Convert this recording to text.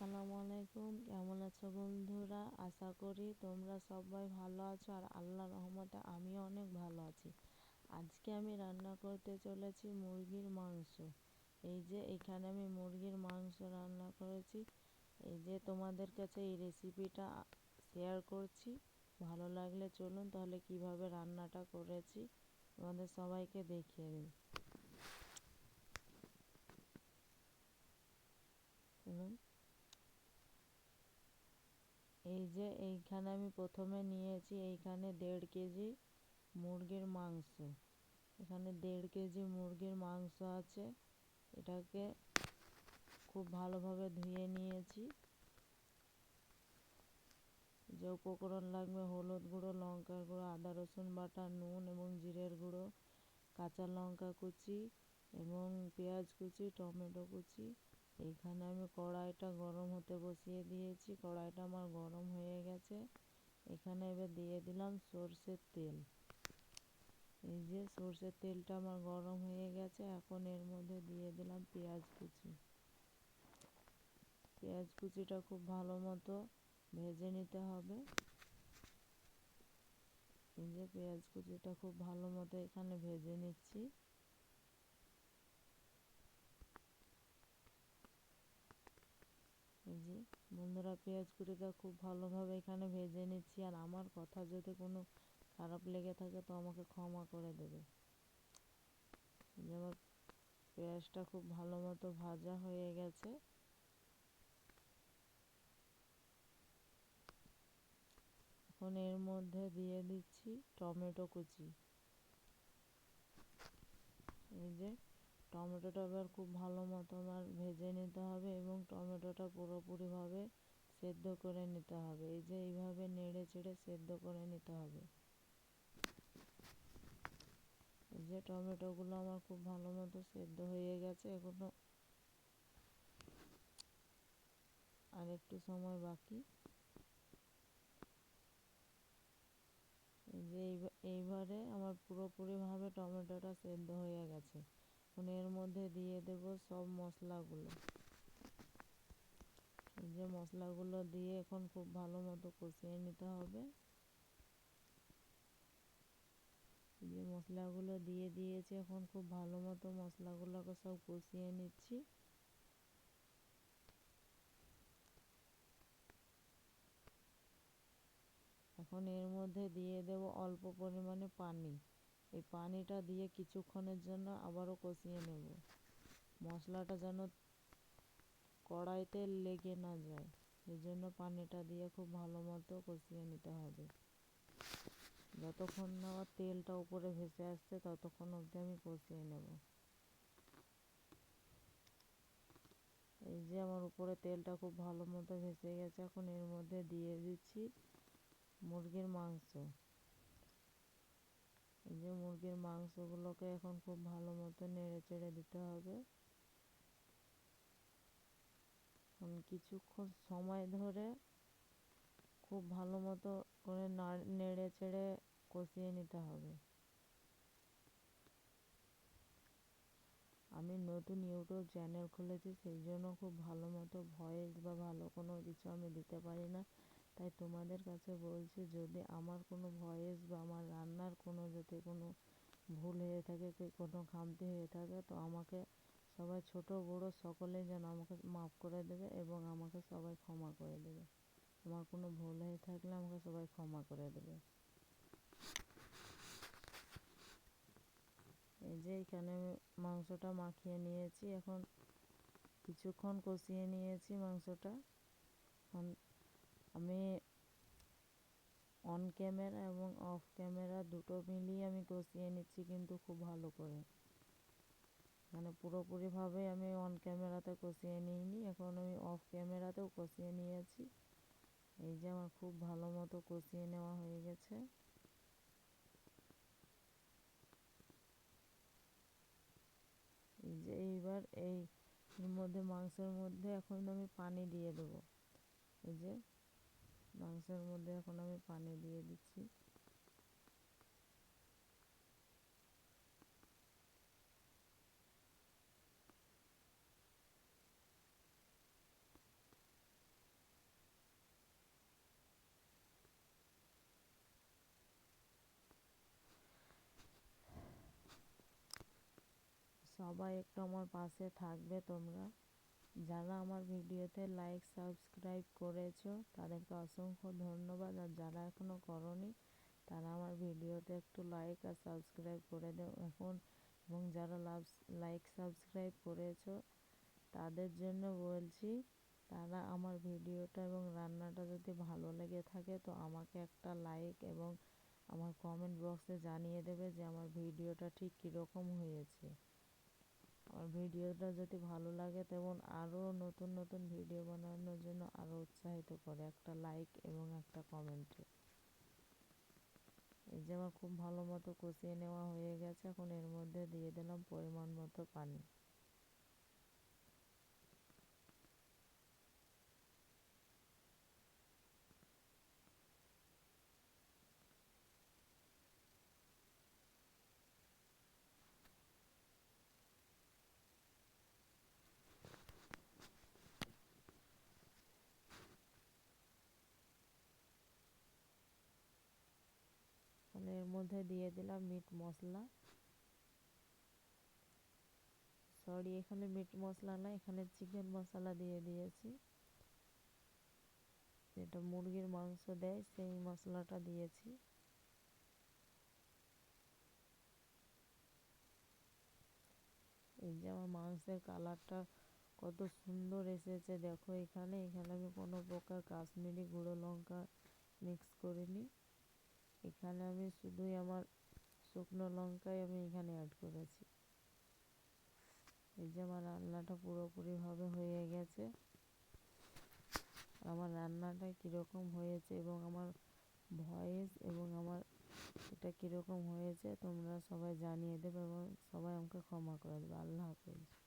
আসসালামু আলাইকুম। কেমন আছো বন্ধুরা? আশা করি তোমরা সবাই ভালো আছো আর আল্লাহ রহমতে আমিও অনেক ভালো আছি। আজকে আমি রান্না করতে চলেছি মুরগির মাংস। এই যে এখানে আমি মুরগির মাংস রান্না করেছি। এই যে তোমাদের কাছে এই রেসিপিটা শেয়ার করছি। ভালো লাগলে চলুন তাহলে কীভাবে রান্নাটা করেছি, তোমাদের সবাইকে দেখিয়ে দিই চলুন এই যে এইখানে আমি প্রথমে নিয়েছি, এইখানে দেড় কেজি মুরগির মাংস। এখানে দেড় কেজি মুরগির মাংস আছে। এটাকে খুব ভালোভাবে ধুয়ে নিয়েছি। যে উপকরণ লাগবে হলুদ গুঁড়ো, লঙ্কার গুঁড়ো, আদা, রসুন বাটা, নুন এবং জিরের গুঁড়ো, কাঁচা লঙ্কা কুচি এবং পেঁয়াজ কুচি, টমেটো কুচি এইখানে আমি কড়াইটা গরম হতে বসিয়ে দিয়েছি, কড়াইটা আমার গরম হয়ে গেছে। এখানে এবার দিয়ে দিলাম সর্ষের তেল। এই যে সর্ষের তেলটা আমার গরম হয়ে গেছে, এখন এর মধ্যে দিয়ে দিলাম পেঁয়াজ কুচি। পেঁয়াজ কুচিটা খুব ভালো মতো ভেজে নিতে হবে। এই যে পেঁয়াজ কুচিটা খুব ভালো মতো এখানে ভেজে নিচ্ছি এই যে বন্ধুরা পেঁয়াজ কুচিটা খুব ভালোভাবে এখানে ভেজে নিচ্ছি। আর আমার কথা যদি কোনো খারাপ লেগে থাকে তো আমাকে ক্ষমা করে দেবে। আমার পেঁয়াজটা খুব ভালো মতো ভাজা হয়ে গেছে। এখন এর মধ্যে দিয়ে দিচ্ছি টমেটো কুচি। এই যে টমেটোটা এবার খুব ভালো মতো আমার ভেজে নিতে হবে এবং টমেটোটা পুরোপুরিভাবে সেদ্ধ করে নিতে হবে। এই যে এইভাবে নেড়ে চেড়ে সেদ্ধ করে নিতে হবে। এই যে টমেটোগুলো আমার খুব ভালো মতো সেদ্ধ হয়ে গেছে এখনও। আর একটু সময় বাকি। এই যে এইবারে আমার পুরোপুরিভাবে টমেটোটা সেদ্ধ হয়ে গেছে। এখন এর মধ্যে দিয়ে দেব সব মশলাগুলো। যে মশলাগুলো দিয়ে এখন খুব ভালো মতো কষিয়ে নিতে হবে। যে মশলাগুলো দিয়ে দিয়েছি, এখন খুব ভালো মতো মশলাগুলোকে সব কষিয়ে নিচ্ছি। এখন এর মধ্যে দিয়ে দেব অল্প পরিমাণে পানি। এই পানিটা দিয়ে কিছুক্ষণের জন্য আবারও কষিয়ে নেব। মশলাটা যেন কড়াইতে লেগে না যায় সেই জন্য পানিটা দিয়ে খুব ভালো মতো কষিয়ে নিতে হবে। যতক্ষণ না তেলটা উপরে ভেসে আসছে, ততক্ষণ অবধি আমি কষিয়ে নেব। এই যে আমার উপরে তেলটা খুব ভালো মতো ভেসে গেছে, এখন এর মধ্যে দিয়ে দিচ্ছি মুরগির মাংস। যে মুরগির মাংসগুলোকে এখন খুব ভালো মতো নেড়ে চেড়ে দিতে হবে। কিছুক্ষণ সময় ধরে খুব ভালো মতো করে নেড়ে চেড়ে কষিয়ে নিতে হবে। আমি নতুন ইউটিউব চ্যানেল খুলেছি, সেই জন্য খুব ভালো মতো ভয়েস বা ভালো কোনো কিছু আমি দিতে পারি না। তাই তোমাদের কাছে বলছি, যদি আমার কোনো ভয়েস বা আমার রান্নার কোনো যদি কোনো ভুল হয়ে থাকে কোনো খামতি হয়ে থাকে, তো আমাকে সবাই, ছোট, বড় সকলেই যেন আমাকে মাফ করে দেবে এবং আমাকে সবাই ক্ষমা করে দেবে। আমার কোনো ভুল হয়ে থাকলে আমাকে সবাই ক্ষমা করে দেবে। এই যে এখানে মাংসটা মাখিয়ে নিয়েছি, এখন কিছুক্ষণ কষিয়ে নিয়েছি মাংসটা। আমি অন ক্যামেরা এবং অফ ক্যামেরা দুটো মিলিয়ে আমি কষিয়ে নিচ্ছি কিন্তু খুব ভালো করে। মানে পুরোপুরিভাবে আমি অন ক্যামেরাতে কষিয়ে নিইনি, এখন আমি অফ ক্যামেরাতেও কষিয়ে নিয়েছি। এই যে আমার খুব ভালো মতো কষিয়ে নেওয়া হয়ে গেছে। এই যে এইবার এই মধ্যে মাংসের মধ্যে এখন আমি পানি দিয়ে দেবো। এই যে মাংসের মধ্যে এখন আমি পানি দিয়ে দিচ্ছি। সবাই একটু আমার পাশে থাকবে তোমরা। যারা আমার ভিডিওতে লাইক সাবস্ক্রাইব করেছ, তাদেরকে অসংখ্য ধন্যবাদ। আর যারা এখনও করনি, তারা আমার ভিডিওতে একটু লাইক আর সাবস্ক্রাইব করে দেও এখন। এবং যারা লাভ লাইক সাবস্ক্রাইব করেছ, তাদের জন্য বলছি, তারা আমার ভিডিওটা এবং রান্নাটা যদি ভালো লেগে থাকে, তো আমাকে একটা লাইক এবং আমার কমেন্ট বক্সে জানিয়ে দেবে যে আমার ভিডিওটা ঠিক কীরকম হয়েছে। আমার ভিডিওটা যদি ভালো লাগে তেমন আরও নতুন নতুন ভিডিও বানানোর জন্য আরও উৎসাহিত করে একটা লাইক এবং একটা কমেন্টে এই যে আমার খুব ভালো মতো কষিয়ে নেওয়া হয়ে গেছে, এখন এর মধ্যে দিয়ে দিলাম পরিমাণ মতো পানি তাহলে এর মধ্যে দিয়ে দিলাম মিট মশলা সরি এখানে মিট মশলা না, এখানে চিকেন মশলা দিয়ে দিয়েছি। যেটা মুরগির মাংস দেয়, সেই মশলাটা দিয়েছি। এই যে আমার মাংসের কালারটা কত সুন্দর এসেছে, দেখো এখানে। এখানে আমি কোনো প্রকার কাশ্মীরি গুঁড়ো লঙ্কা মিক্স করিনি। এখানে আমি শুধুই আমার শুকনো লঙ্কাই আমি এখানে অ্যাড করেছি। এই যে আমার রান্নাটা পুরোপুরিভাবে হয়ে গেছে। আমার রান্নাটা কীরকম হয়েছে এবং আমার ভয়েস এবং আমার এটা কীরকম হয়েছে তোমরা সবাই জানিয়ে দেবে এবং সবাই আমাকে ক্ষমা করে দেবে। আল্লাহ হাফেজ।